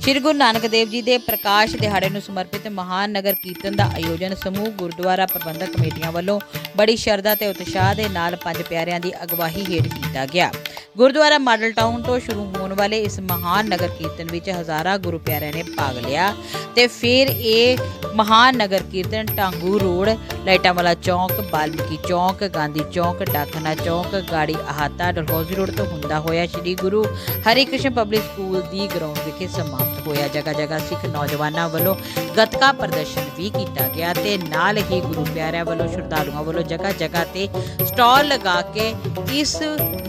ਸ਼੍ਰੀ ਗੁਰੂ ਨਾਨਕ ਦੇਵ ਜੀ ਦੇ ਪ੍ਰਕਾਸ਼ ਦਿਹਾੜੇ ਨੂੰ ਸਮਰਪਿਤ ਮਹਾਨ ਨਗਰ ਕੀਰਤਨ ਦਾ ਆਯੋਜਨ ਸਮੂਹ ਗੁਰਦੁਆਰਾ ਪ੍ਰਬੰਧਕ ਕਮੇਟੀਆਂ ਵੱਲੋਂ ਬੜੀ ਸ਼ਰਧਾ ਤੇ ਉਤਸ਼ਾਹ ਦੇ ਨਾਲ ਪੰਜ ਪਿਆਰਿਆਂ ਦੀ ਅਗਵਾਈ ਹੇਠ ਕੀਤਾ ਗਿਆ। ਗੁਰਦੁਆਰਾ ਮਾਡਲ ਟਾਊਨ ਤੋਂ ਸ਼ੁਰੂ ਹੋਣ ਵਾਲੇ ਇਸ ਮਹਾਨ ਨਗਰ ਕੀਰਤਨ ਵਿੱਚ ਹਜ਼ਾਰਾਂ ਗੁਰੂ ਪਿਆਰਿਆਂ ਨੇ ਭਾਗ ਲਿਆ ਤੇ ਫਿਰ ਇਹ ਮਹਾਨ ਨਗਰ ਕੀਰਤਨ ਟਾਂਗੂ ਰੋਡ ਲਾਈਟਾਂ ਵਾਲਾ ਚੌਂਕ, ਬਾਲਮੀਕੀ ਚੌਂਕ, ਗਾਂਧੀ ਚੌਂਕ ਡਾਕਨਾ ਚੌਂਕ, ਗਾੜੀ ਅਹਾਤਾ, ਡਲਹੌਜ਼ੀ ਰੋਡ ਤੋਂ ਹੁੰਦਾ ਹੋਇਆ ਸ੍ਰੀ ਗੁਰੂ ਹਰਿਕ੍ਰਿਸ਼ਨ ਪਬਲਿਕ ਸਕੂਲ ਦੀ ਗਰਾਊਂਡ ਵਿਖੇ ਸਮਾਪਤ ਹੋਇਆ ਜਗ੍ਹਾ ਜਗ੍ਹਾ ਸਿੱਖ ਨੌਜਵਾਨਾਂ ਵੱਲੋਂ ਗੱਤਕਾ ਪ੍ਰਦਰਸ਼ਨ ਵੀ ਕੀਤਾ ਗਿਆ ਤੇ ਨਾਲ ਹੀ ਗੁਰੂ ਪਿਆਰਿਆਂ ਵੱਲੋਂ, ਸ਼ਰਧਾਲੂਆਂ ਵੱਲੋਂ ਜਗ੍ਹਾ ਜਗ੍ਹਾ ਤੇ ਸਟਾਲ ਲਗਾ ਕੇ ਇਸ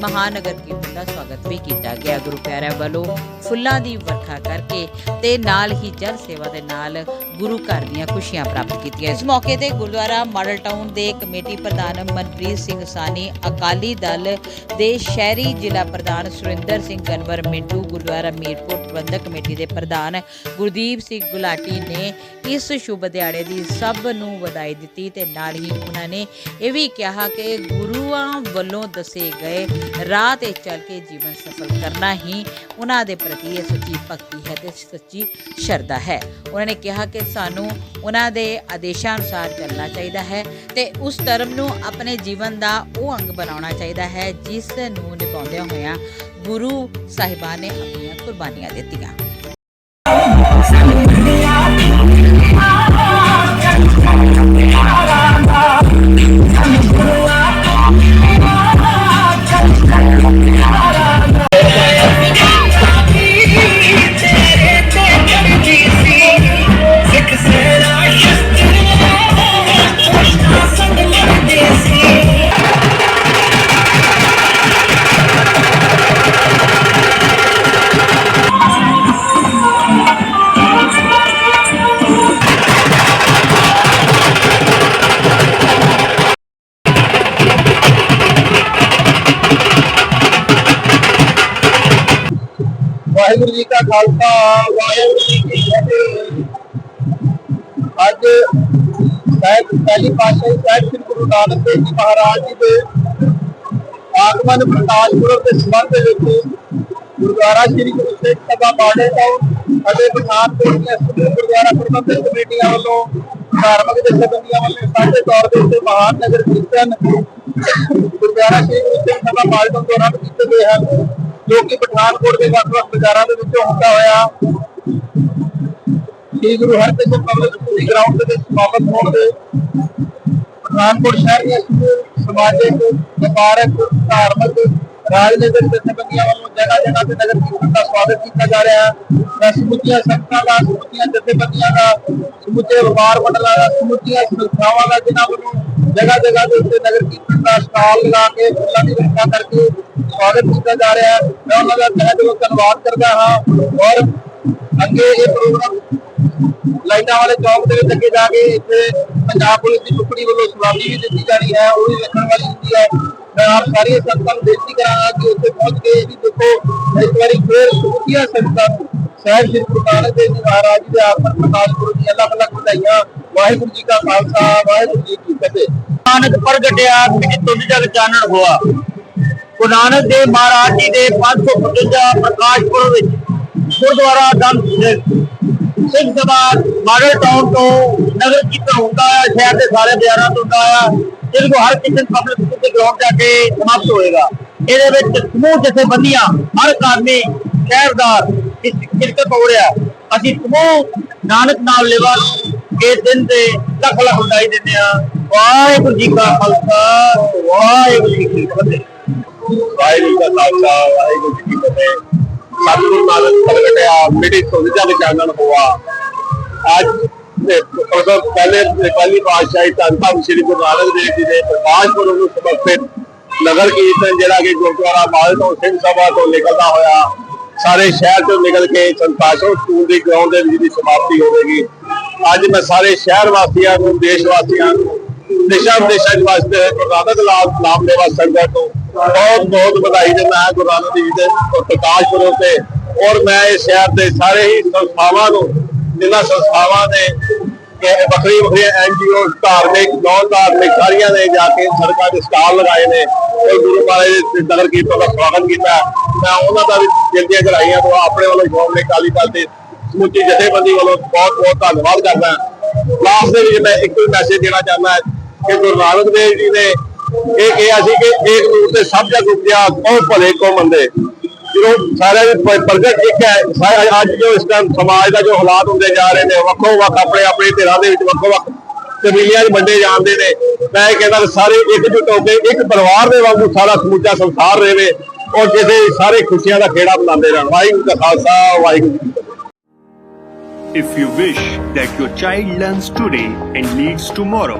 ਮਹਾਨਗਰ ਕੀਰਤਨ ਦਾ ਸਵਾਗਤ ਵੀ ਕੀਤਾ ਗਿਆ। ਗੁਰੂ ਪਿਆਰਿਆਂ ਵੱਲੋਂ ਫੁੱਲਾਂ ਦੀ ਵਰਖਾ ਕਰਕੇ ਤੇ ਨਾਲ ਹੀ ਜਲ ਸੇਵਾ ਦੇ ਨਾਲ ਗੁਰੂ ਘਰ ਦੀਆਂ ਖੁਸ਼ੀਆਂ ਪ੍ਰਾਪਤ ਕੀਤੀਆਂ। ਇਸ ਮੌਕੇ ਤੇ ਗੁਰਦੁਆਰਾ ਮਾਡਲ ਟਾਊਨ ਦੇ ਕਮੇਟੀ ਪ੍ਰਧਾਨ ਮਨਪ੍ਰੀਤ ਸਿੰਘ ਸਾਨੀ ਅਕਾਲੀ ਦਲ ਦੇ ਸ਼ਹਿਰੀ ਜ਼ਿਲ੍ਹਾ ਪ੍ਰਧਾਨ ਸੁਰਿੰਦਰ ਸਿੰਘ ਗਨਵਰ ਮਿੰਟੂ, ਗੁਰਦੁਆਰਾ ਮੀਰਪੁਰ ਪ੍ਰਬੰਧਕ ਕਮੇਟੀ ਦੇ ਪ੍ਰਧਾਨ ਗੁਰਦੀਪ ਸਿੰਘ ਗੁਲਾਟੀ ਨੇ ਇਸ ਸ਼ੁਭ ਦਿਹਾੜੇ ਦੀ ਸਭ ਨੂੰ ਵਧਾਈ ਦਿੱਤੀ ਤੇ ਨਾਲ ਹੀ ਉਹਨਾਂ ਨੇ ਇਹ ਵੀ ਕਿਹਾ ਕਿ ਗੁਰੂਆਂ ਵੱਲੋਂ ਦੱਸੇ ਗਏ ਰਾਹ ਤੇ ਚੱਲ ਕੇ ਜੀਵਨ ਸਫਲ ਕਰਨਾ ਹੀ ਉਹਨਾਂ ਦੇ ਪ੍ਰਤੀ ਇਹ ਸੱਚੀ ਭਗਤੀ ਹੈ ਤੇ ਸੱਚੀ ਸ਼ਰਧਾ ਹੈ। ਉਹਨਾਂ ਨੇ ਕਿਹਾ ਕਿ ਸਾਨੂੰ ਉਹਨਾਂ ਦੇ ਆਦੇਸ਼ਾਂ ਅਨੁਸਾਰ ਚੱਲਣਾ ਚਾਹੀਦਾ ਹੈ ਤੇ ਉਸ ਧਰਮ ਨੂੰ ਆਪਣੇ ਜੀਵਨ ਦਾ ਉਹ ਅੰਗ ਬਣਾਉਣਾ ਚਾਹੀਦਾ ਹੈ ਜਿਸ ਨੂੰ ਨਿਭਾਉਂਦਿਆਂ ਹੋਇਆਂ ਗੁਰੂ ਸਾਹਿਬਾਨ ਨੇ ਆਪਣੀਆਂ ਕੁਰਬਾਨੀਆਂ ਦਿੱਤੀਆਂ। ਵਾਹਿਗੁਰੂ ਜੀ ਕਾ ਖਾਲਸਾ, ਵਾਹਿਗੁਰੂ ਜੀ ਕੀ ਫਤਿਹ। ਅੱਜ ਸਾਹਿਬ ਪਹਿਲੀ ਪਾਤਸ਼ਾਹੀ ਸਾਹਿਬ ਸ੍ਰੀ ਗੁਰੂ ਨਾਨਕ ਦੇਵ ਜੀ ਮਹਾਰਾਜ ਜੀ ਦੇ ਆਗਮਨ ਪ੍ਰਕਾਸ਼ ਦੇ ਸੰਬੰਧ ਵਿੱਚ ਗੁਰਦੁਆਰਾ ਸ੍ਰੀ ਗੁਰੂ ਤੇਗ ਸਭਾ ਬਾੜੇ ਤੋਂ ਅਤੇ ਪਠਾਨਕੋਟ ਦੀਆਂ ਸਮੂਹ ਗੁਰਦੁਆਰਾ ਪ੍ਰਬੰਧਕ ਕਮੇਟੀਆਂ ਵੱਲੋਂ ਧਾਰਮਿਕ ਜਥੇਬੰਦੀਆਂ ਵੱਲੋਂ ਸਾਂਝੇ ਤੌਰ ਦੇ ਉੱਤੇ ਮਹਾਨ ਨਗਰ ਕੀਰਤਨ ਗੁਰਦੁਆਰਾ ਸ੍ਰੀ ਗੁਰੂ ਤੇਗ ਸਭਾ ਬਾੜੇ ਤੋਂ ਦੌਰਾਨ ਕੀਤੇ ਗਏ ਹਨ। ਜੋ ਕਿ ਪਠਾਨਕੋਟ ਦੇ ਵੱਖ-ਵੱਖ ਬਾਜ਼ਾਰਾਂ ਦੇ ਵਿੱਚੋਂ ਹੁੰਦਾ ਹੋਇਆ Sri Guru Harkrishan Public School ground ਦੇ ਵਿੱਚ ਸਮਾਪਤ ਹੋਣ ਦੇ ਪਠਾਨਕੋਟ ਸ਼ਹਿਰ ਦੀਆਂ ਸਮਾਜਿਕ, ਵਪਾਰਕ, ਧਾਰਮਿਕ ਰਾਜਨੀਤਿਕ ਜਥੇਬੰਦੀਆਂ ਵੱਲੋਂ ਜਗ੍ਹਾ ਜਗ੍ਹਾ ਤੇ ਨਗਰ ਕੀਰਤਨ ਦਾ ਸਵਾਗਤ ਕੀਤਾ ਜਾ ਰਿਹਾ ਹੈ। ਮੈਂ ਸਮੁੱਚੀਆਂ ਸੰਗਤਾਂ ਦਾ, ਸਮੁੱਚੀਆਂ ਜਥੇਬੰਦੀਆਂ ਦਾ, ਸਮੁੱਚੇ ਵਪਾਰ ਮੰਡਲਾਂ ਦਾ, ਸਮੁੱਚੀਆਂ ਸੰਸਥਾਵਾਂ ਦਾ, ਜਿਨ੍ਹਾਂ ਵੱਲੋਂ ਜਗ੍ਹਾ ਜਗ੍ਹਾ ਦੇ ਉੱਤੇ ਨਗਰ ਕੀਰਤਨ ਦਾ ਸਟਾਲ ਲਗਾ ਕੇ ਫੁੱਲਾਂ ਦੀ ਵਰਖਾ ਕਰਕੇ ਸਵਾਗਤ ਕੀਤਾ ਜਾ ਰਿਹਾ ਹੈ। ਮੈਂ ਉਹਨਾਂ ਦਾ ਤਹਿ ਦਿਲੋਂ ਧੰਨਵਾਦ ਕਰਦਾ ਹਾਂ ਔਰ ਅੱਗੇ ਇਹ ਪ੍ਰੋਗਰਾਮ ਲਾਈਟਾਂ ਵਾਲੇ ਚੌਕ ਦੇ ਵਿੱਚ ਅੱਗੇ ਜਾ ਕੇ ਇੱਥੇ ਪੰਜਾਬ ਪੁਲਿਸ ਦੀ ਟੁਕੜੀ ਵੱਲੋਂ ਸਲਾਮੀ ਵੀ ਦਿੱਤੀ ਜਾਣੀ ਹੈ, ਉਹ ਵੀ ਵੇਖਣ ਵਾਲੀ ਹੁੰਦੀ ਹੈ। ਮੈਂ ਆਪ ਸਾਰੀਆਂ ਸੰਗਤਾਂ ਨੂੰ ਬੇਨਤੀ ਕਰਾਂਗਾ ਕਿ ਉੱਥੇ ਪਹੁੰਚ ਕੇ ਵੀ ਦੇਖੋ, ਇਸ ਵਾਰੀ ਫੇਰ ਸਮੁੱਚੀਆਂ ਸੰਗਤਾਂ ਨੂੰ। ਸਾਹਿਬ ਸ੍ਰੀ ਗੁਰੂ ਨਾਨਕ ਦੇਵ ਜੀ ਮਹਾਰਾਜ ਜੀ ਦੇ ਆਗਮਨ ਪ੍ਰਕਾਸ਼ ਪੁਰਬ ਦੀਆਂ ਲੱਖ ਲੱਖ ਵਧਾਈਆਂ। ਵਾਹਿਗੁਰੂ ਜੀ ਕਾ ਖਾਲਸਾ, ਵਾਹਿਗੁਰੂ ਜੀ ਕੀ ਫਤਿਹ। ਨਾਨਕ ਪ੍ਰਗਟਿਆ ਕਿ ਤੁਧ ਜਗ ਚਾਨਣ ਹੋਆ। ਗੁਰੂ ਨਾਨਕ ਦੇਵ ਮਹਾਰਾਜ ਜੀ ਦੇ 555 ਪ੍ਰਕਾਸ਼ ਪੁਰਬ ਵਿੱਚ ਗੁਰਦੁਆਰਾ ਦਮ ਸਿੰਘ ਸਭਾ ਮਾਡਲ ਟਾਊਨ ਤੋਂ ਨਗਰ ਕੀਰਤਨ ਹੁੰਦਾ ਹੈ, ਸ਼ਹਿਰ ਦੇ ਸਾਰੇ ਬਾਜ਼ਾਰਾਂ ਤੋਂ ਹੁੰਦਾ ਹੈ। ਜਿਸ ਨੂੰ ਹਰ ਕਿਸੇ ਪਬਲਿਕ ਸਕੂਲ ਦੇ ਗਰਾਊਂਡ ਜਾ ਕੇ ਸਮਾਪਤ ਹੋਏਗਾ। ਇਹਦੇ ਵਿੱਚ ਸਮੂਹ ਜਥੇਬੰਦੀਆਂ, ਹਰ ਕਾਰਮੀ ਸ਼ਹਿਰਦਾਰ ਇਸ ਸ਼ਿਰਕਤ ਹੋ। ਰਿਹਾ ਅਸੀਂ ਸਮੂਹ ਨਾਨਕ ਨਾਮ ਲੇਵਾ ਨੂੰ ਇਸ ਦਿਨ ਦੇ ਲੱਖ ਲੱਖ ਵਧਾਈ ਦਿੰਦੇ ਹਾਂ। ਵਾਹਿਗੁਰੂ ਜੀ ਕਾ ਖਾਲਸਾ, ਵਾਹਿਗੁਰੂ ਜੀ ਕੀ ਫਤਿਹ। ਵਾਹਿਗੁਰੂ ਜੀ ਕਾ ਖਾਲਸਾ, ਵਾਹਿਗੁਰੂ ਜੀ ਕੀ ਫਤਿਹ। ਸਤਿਗੁਰੂ ਨਾਨਕ ਪ੍ਰਗਟਿਆ ਮਿੱਟੀ ਤੋਂ ਜਗ ਚਾਨਣ ਹੋਆ ਅੱਜ ਦੇ ਪ੍ਰਥਮ ਪਹਿਲੇ ਪਹਿਲੀ ਪਾਤਸ਼ਾਹੀ ਧੰਨ ਧੰਨ ਸ੍ਰੀ ਗੁਰੂ ਨਾਨਕ ਦੇਵ ਨੂੰ ਸਮਰਪਿਤ ਨਗਰ ਕੀਰਤਨ ਜਿਹੜਾ ਕਿ ਗੁਰਦੁਆਰਾ ਮਾਲ ਤੋਂ ਸਿੰਘ ਸਭਾ ਤੋਂ ਨਿਕਲਦਾ ਹੋਇਆ, ਸਾਰੇ ਸ਼ਹਿਰ ਤੋਂ ਨਿਕਲ ਕੇ ਸੰਤਾਸ਼ੋ ਸਕੂਲ ਦੀ ਗਰਾਊਂਡ ਦੇ ਵਿੱਚ ਦੀ ਸਮਾਪਤੀ ਹੋਵੇਗੀ। ਅੱਜ ਮੈਂ ਸਾਰੇ ਸ਼ਹਿਰ ਵਾਸੀਆਂ ਨੂੰ, ਦੇਸ਼ ਵਾਸੀਆਂ ਨੂੰ ਦਿਸ਼ਾ ਵਿਦੇਸ਼ਾਂ ਚ ਵਾਸਤੇ ਗੁਰੂ ਨਾਨਕ ਲਾਲ ਨਾਮ ਦੇਵਾ ਸੰਗਤ ਨੂੰ ਬਹੁਤ ਬਹੁਤ ਵਧਾਈ ਦਿੰਦਾ ਹਾਂ ਗੁਰੂ ਨਾਨਕ ਦੇਵ ਦੇ ਪ੍ਰਕਾਸ਼ ਪੁਰਬ ਤੇ ਔਰ ਮੈਂ ਇਸ ਸ਼ਹਿਰ ਦੇ ਸਾਰੇ ਹੀ ਸੰਸਥਾਵਾਂ ਨੂੰ, ਜਿਨ੍ਹਾਂ ਸੰਸਥਾਵਾਂ ਨੇ ਵੱਖਰੀ ਵੱਖਰੀ ਐਨਜੀਓ ਧਾਰਮਿਕ ਨੌਨ ਧਾਰਮਿਕ ਸਾਰੀਆਂ ਨੇ ਜਾ ਕੇ ਸੜਕਾਂ ਤੇ ਸਟਾਲ ਲਗਾਏ ਨੇ, ਔਰ ਗੁਰੂ ਮਹਾਰਾਜ ਦੇ ਨਗਰ ਕੀਰਤਨ ਦਾ ਸਵਾਗਤ ਕੀਤਾ। ਮੈਂ ਉਹਨਾਂ ਦਾ ਵੀ ਦਿਲ ਦੀਆਂ ਗਹਿਰਾਈਆਂ ਤੋਂ ਆਪਣੇ ਵੱਲੋਂ ਸ਼੍ਰੋਮਣੀ ਅਕਾਲੀ ਦਲ ਦੇ ਸਮੁੱਚੀ ਜਥੇਬੰਦੀ ਵੱਲੋਂ ਬਹੁਤ ਬਹੁਤ ਧੰਨਵਾਦ ਕਰਦਾ। ਲਾਸਟ ਦੇ ਵਿੱਚ ਮੈਂ ਇੱਕ ਹੀ ਮੈਸੇਜ ਦੇਣਾ ਚਾਹੁੰਦਾ ਕਿ ਗੁਰੂ ਨਾਨਕ ਦੇਵ ਜੀ ਨੇ ਇਹ ਕਿਹਾ ਸੀ ਕਿ ਏਕ ਨੂਰ ਤੇ ਸਭ ਜਗ ਉਪਜਿਆ ਉਹ ਭਲੇ ਕੋ ਮੰਦੇ ਜਦੋਂ ਸਾਰਿਆਂ ਦੀ ਪ੍ਰਗਟ ਇੱਕ ਹੈ ਅੱਜ ਜੋ ਇਸ ਟਾਈਮ ਸਮਾਜ ਦਾ ਜੋ ਹਾਲਾਤ ਹੁੰਦੇ ਜਾ ਰਹੇ ਨੇ ਵੱਖੋ ਵੱਖ ਆਪਣੇ ਆਪਣੇ ਧਿਰਾਂ ਦੇ ਵਿੱਚ ਵੱਖੋ ਵੱਖ ਕਬੀਲਿਆਂ 'ਚ ਵੰਡੇ ਜਾਂਦੇ ਨੇ। ਮੈਂ ਕਹਿੰਦਾ ਸਾਰੇ ਇਕਜੁੱਟ ਹੋ ਕੇ ਇੱਕ ਪਰਿਵਾਰ ਦੇ ਵਾਂਗੂ ਸਾਰਾ ਸਮੁੱਚਾ ਸੰਸਾਰ ਰਹੇ ਔਰ ਕਿਸੇ ਸਾਰੇ ਖੁਸ਼ੀਆਂ ਦਾ ਖੇੜਾ ਮਨਾਉਂਦੇ ਰਹਿਣ। ਵਾਹਿਗੁਰੂ ਜੀ ਕਾ ਖਾਲਸਾ ਵਾਹਿਗੁਰੂ ਜੀ ਕੀ If you wish that your child learns today and leads tomorrow,